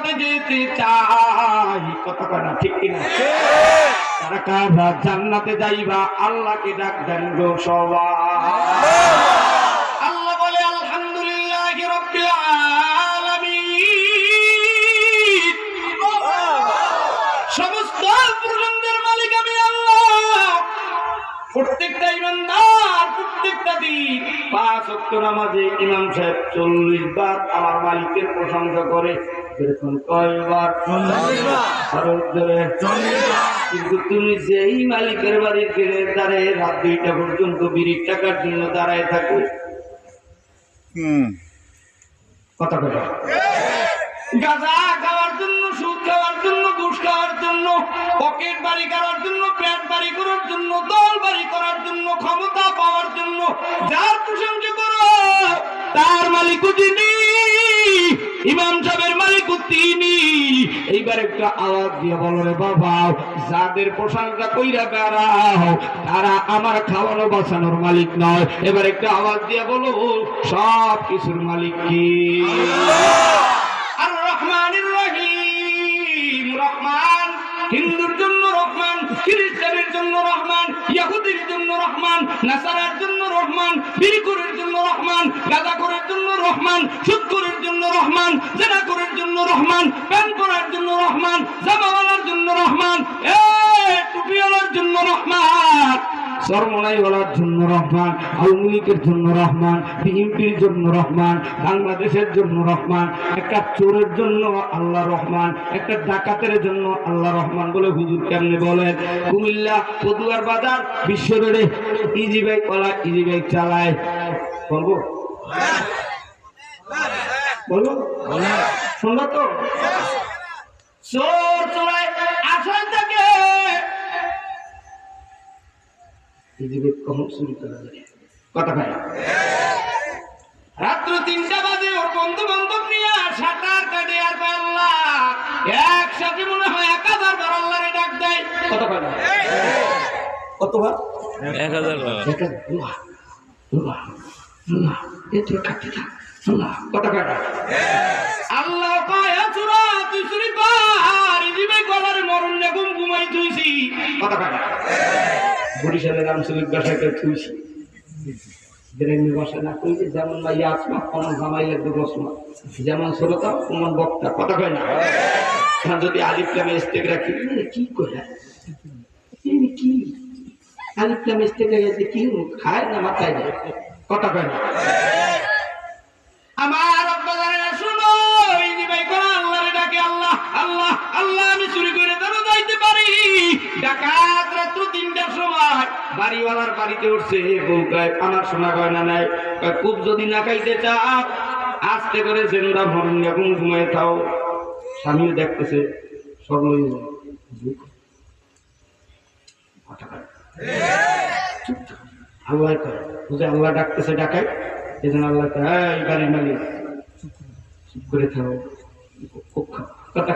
জান্নাতে যেতে চাই। কথা ঠিক কিনা? জান্নাতে যাইবা, আল্লাহকে ডাক দেন গো সবাই। আল্লাহ বলে সমস্ত মালিক আমি আল্লাহ। প্রত্যেকটা ইমানদার, প্রত্যেকটা দিন পাঁচ অক্ট নামাজে ইমাম সাহেব চল্লিশ বার আমার মালিকের প্রশংসা করে এরকম কয়বার আরও জোরে কিন্তু তুমি যেই মালিকের বাড়ির দাঁড়ায় রাত দুইটা পর্যন্ত বিড়ির টাকার জন্য দাঁড়ায় থাকো। হুম। কথা কথা গাঁজা খাওয়ার জন্য সুদ খাওয়ার জন্য ঘুষ খাওয়ার জন্য পকেট বাড়ি করার জন্য পেট বাড়ি করার জন্য দল বাড়ি করার জন্য ক্ষমতা পাওয়ার জন্য যার প্রশংসা করো তার মালিকও তিনি ইমাম তিনি এইবার একটা আওয়াজ দিয়ে বলো রে বাবা, যাদের প্রশংসা কইরা বেড়াও, তারা আমার খাওয়ানো বাঁচানোর মালিক নয়। এবার একটা আওয়াজ দিয়ে বলো, সব কিছুর মালিক কি? রহমান। হিন্দুর জন্য রহমান, খ্রিস্টানের জন্য রহমান। ইয়াহুদির জন্য রহমান, নাসারার জন্য রহমান, বিরিকুরের জন্য রহমান গাদাকুরের জন্য রহমান সুদখোরের জন্য রহমান জেনাকুরের জন্য রহমান প্যান করার জন্য রহমান, জামাওয়ালার জন্য রহমান, এ টুপিওয়ালার জন্য রহমান। সরমনাইওয়ালার জন্য রহমান, আওয়ামী লীগের জন্য রহমান, বিএনপির জন্য রহমান, বাংলাদেশের জন্য রহমান, একটা চোরের জন্য আল্লাহ রহমান, একটা ডাকাতের জন্য আল্লাহ রহমান বলে হুজুর কেমনে বলেন? কুমিল্লা পদুয়ার বাজার বিশ্ব রোডে easy bike Ola easy bike চালায়। বলব? বলব? শুনলো তো। চোর পৃথিবীর কখন শুরু করা যায় কথা ভাই। রাত্র তিনটা বাজে ওর বন্ধু বান্ধব নিয়ে সাঁতার কাটে আর পাল্লা। একসাথে মনে হয় এক হাজার বার আল্লাহরে ডাক দেয়। কত পায় কতবার? এক হাজার এটা কাটতে থাক কত পায় আল্লাহ পায়া চূড়া তুই চুরি পার দিবে গলার মরণ ঘুম ঘুমাই তুইছি কত পায় বরিশালের আঞ্চলিক ভাষাকে থুইছি না যেমন মাইয়া আসমা অমন জামাই লাগবে বসমা যেমন শ্রোতা অমন বক্তা। কথা কয় না? যদি কি কি? কি? খায় না মাথায়? না? আমার বাড়িওয়ালার বাড়িতে উঠছে বউ গায়ে আমার সোনা গয়না নাই। কয়, খুব যদি না খাইতে চা আস্তে করে জেন্দা ভরণ এখন ঘুমায় থাও স্বামীও দেখতেছে সর্বই আল্লাহ করে বুঝে আল্লাহ ডাকতেছে ডাকায়? এই জন্য আল্লাহ কয়, চুপ করে খুব কথা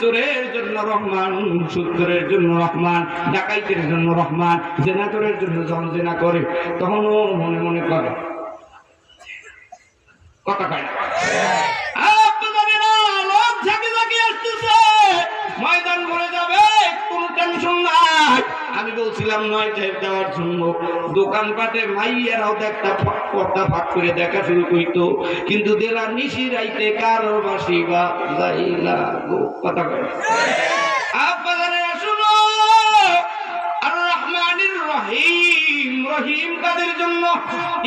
চোরের জন্য রহমান সূত্রের জন্য রহমান, ডাকাইতের জন্য রহমান, জেনাতরের জন্য যখন জেনা করে, তখনও মনে মনে করে কথা খায় না। দোকানপাটে মাইয়ারাও একটা পর্দা ফাঁক করে দেখা শুরু করতো। কিন্তু দেলা নিশি রাইতে কারও বাসি বা যাইলা গো। কথা কয়। আপনাদেরা শুনো আর রহমানির রহিম। রহিম কাদের জন্য?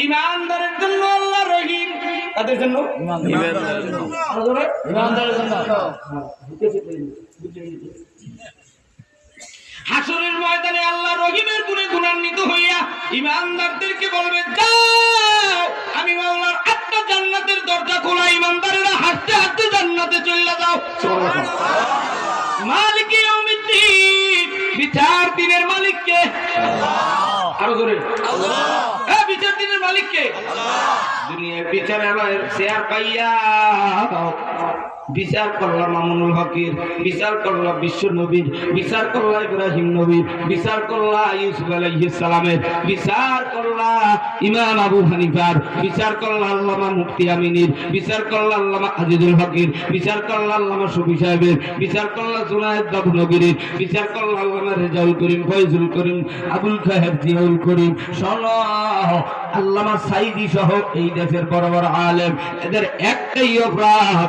ইমানদারের জন্য আল্লাহ রহিম। কাদের জন্য? ইমানদারের জন্য। ইমানদারের জন্য। হাসরের ময়দানে আল্লাহ রহিমের গুণে গুণান্বিত হইয়া ইমানদারদেরকে বলবে যাও আমি মাওলার আটটা জান্নাতের দরজা খোলা ইমানদারেরা হাঁটতে হাঁটতে জান্নাতে চলে যাও। মালিক বিচার দিনের মালিককে। আরও ধরে। হ্যাঁ বিচার দিনের মালিককে। দুনিয়ার বিচার আমার শেয়ার পাইয়া বিচার করলা মামুনুল হকের বিচার করলা বিশ্ব নবীর বিচার করলা ইব্রাহিম নবীর বিচার করলা ইউসুফ আলাইহিস সালামের বিচার করলা ইমাম আবু হানিফার বিচার করলা আল্লামা মুফতি আমিনীর বিচার করলা আল্লামা আজিজুল হকের বিচার করলা আল্লামা শফি সাহেবের বিচার করলা জুনায়েদ বাবু নগরীর বিচার করলা আল্লামা রেজাউল করিম ফয়জুল করিম আবুল খাহের জিয়াউল করিম শোনো আল্লামা সাইদি সহ এই দেশের বড় বড় আলেম এদের একটাই অপরাধ